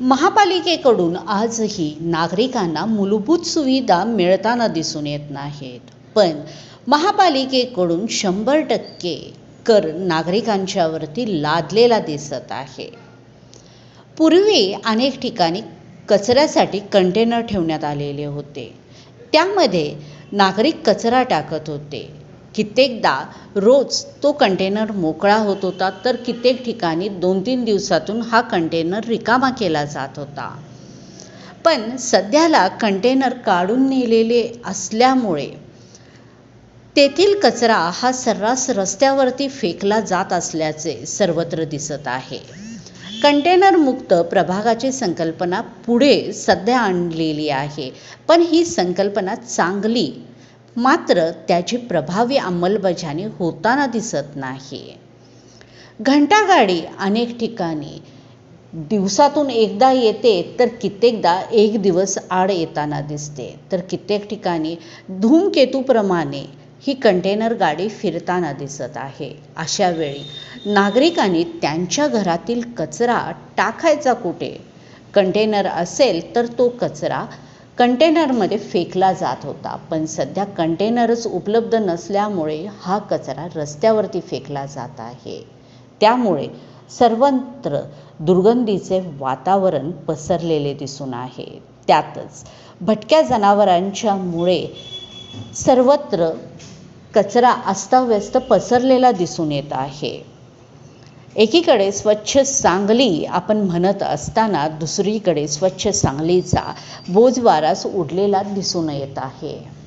महापालिकेकडून आजही नागरिकांना मूलभूत सुविधा मिळताना दिसून येत नाहीत. पण महापालिकेकडून शंभर टक्के कर नागरिकांच्यावरती लादलेला दिसत आहे. पूर्वी अनेक ठिकाणी कचऱ्यासाठी कंटेनर ठेवण्यात आलेले होते. त्यामध्ये नागरिक कचरा टाकत होते. कित्येकदा रोज तो कंटेनर मोकळा होत होता तर कित्येक ठिकाणी दोन तीन दिवसातून हा कंटेनर रिकामा केला जात होता. पण सध्याला कंटेनर काढून नेलेले असल्यामुळे तेथील कचरा हा सर्रास रस्त्यावरती फेकला जात असल्याचे सर्वत्र दिसत आहे. कंटेनर मुक्त प्रभागाची संकल्पना पुढे सध्या आणलेली आहे पण ही संकल्पना चांगली मात्र त्याची प्रभावी अंमलबजावणी होताना दिसत नाही. घंटागाडी अनेक ठिकाणी दिवसातून एकदा येते तर कित्येकदा एक दिवस आड येताना दिसते. तर कित्येक ठिकाणी धूमकेतूप्रमाणे ही कंटेनर गाडी फिरताना दिसत आहे. अशा वेळी नागरिकांनी त्यांच्या घरातील कचरा टाकायचा कुठे? कंटेनर असेल तर तो कचरा कंटेनरमध्ये फेकला जात होता. पण सध्या कंटेनरच उपलब्ध नसल्यामुळे हा कचरा रस्त्यावरती फेकला जात आहे. त्यामुळे सर्वत्र दुर्गंधीचे वातावरण पसरलेले दिसून आहे. त्यातच भटक्या जनावरांच्यामुळे सर्वत्र कचरा अस्ताव्यस्त पसरलेला दिसून येत आहे. एकीकडे स्वच्छ सांगली आपण म्हणत असताना दुसरीकडे स्वच्छ सांगलीचा बोजवाराच उडलेला दिसून येत आहे.